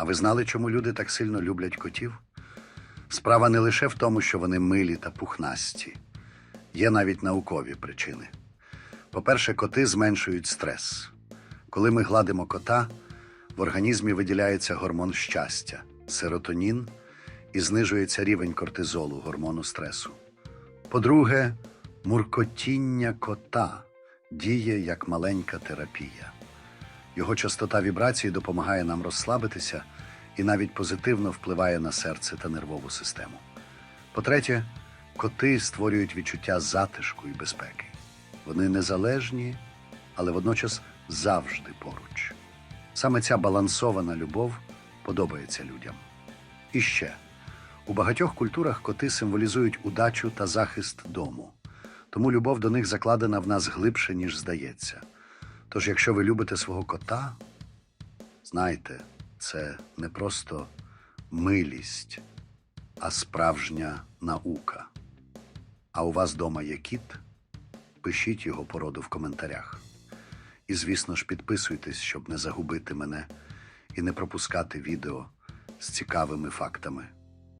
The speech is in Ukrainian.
А ви знали, чому люди так сильно люблять котів? Справа не лише в тому, що вони милі та пухнасті. Є навіть наукові причини. По-перше, коти зменшують стрес. Коли ми гладимо кота, в організмі виділяється гормон щастя серотонін і знижується рівень кортизолу, гормону стресу. По-друге, муркотіння кота діє як маленька терапія. Його частота вібрацій допомагає нам розслабитися і навіть позитивно впливає на серце та нервову систему. По-третє, коти створюють відчуття затишку і безпеки. Вони незалежні, але водночас завжди поруч. Саме ця балансована любов подобається людям. І ще у багатьох культурах коти символізують удачу та захист дому, тому любов до них закладена в нас глибше, ніж здається. Тож, якщо ви любите свого кота, знайте, це не просто милість, а справжня наука. А у вас вдома є кіт? Пишіть його породу в коментарях. І, звісно ж, підписуйтесь, щоб не загубити мене і не пропускати відео з цікавими фактами